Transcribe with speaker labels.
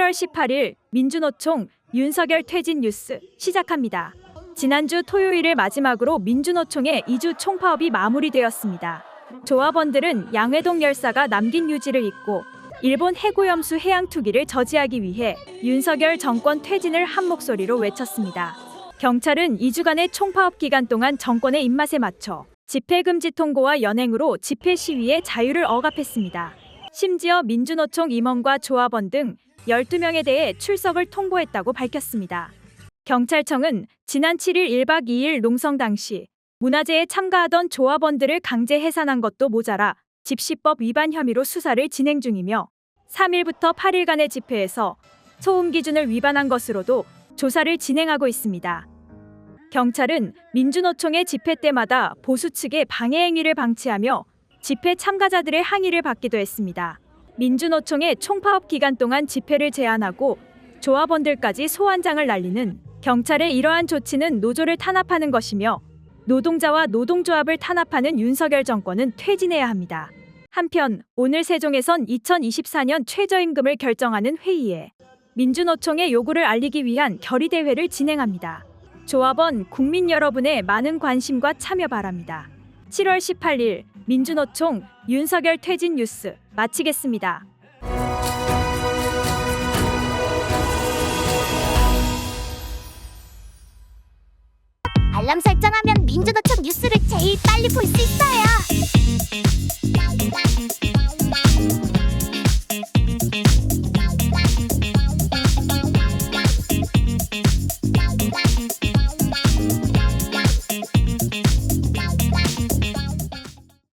Speaker 1: 7월 18일 민주노총 윤석열 퇴진 뉴스 시작합니다. 지난주 토요일을 마지막으로 민주노총의 2주 총파업이 마무리되었습니다. 조합원들은 양회동 열사가 남긴 유지를 잇고 일본 해고염수 해양 투기를 저지하기 위해 윤석열 정권 퇴진을 한 목소리로 외쳤습니다. 경찰은 2주간의 총파업 기간 동안 정권의 입맛에 맞춰 집회 금지 통고와 연행으로 집회 시위의 자유를 억압했습니다. 심지어 민주노총 임원과 조합원 등 12명에 대해 출석을 통보했다고 밝혔습니다. 경찰청은 지난 7일 1박 2일 농성 당시 문화제에 참가하던 조합원들을 강제 해산한 것도 모자라 집시법 위반 혐의로 수사를 진행 중이며 3일부터 8일간의 집회에서 소음 기준을 위반한 것으로도 조사를 진행하고 있습니다. 경찰은 민주노총의 집회 때마다 보수 측의 방해 행위를 방치하며 집회 참가자들의 항의를 받기도 했습니다. 민주노총의 총파업 기간 동안 집회를 제한하고 조합원들까지 소환장을 날리는 경찰의 이러한 조치는 노조를 탄압하는 것이며 노동자와 노동조합을 탄압하는 윤석열 정권은 퇴진해야 합니다. 한편 오늘 세종에선 2024년 최저임금을 결정하는 회의에 민주노총의 요구를 알리기 위한 결의대회를 진행합니다. 조합원 국민 여러분의 많은 관심과 참여 바랍니다. 7월 18일 민주노총 윤석열 퇴진 뉴스 마치겠습니다.
Speaker 2: 알람 설정하면 민주노총 뉴스를 제일 빨리 볼 수 있어요.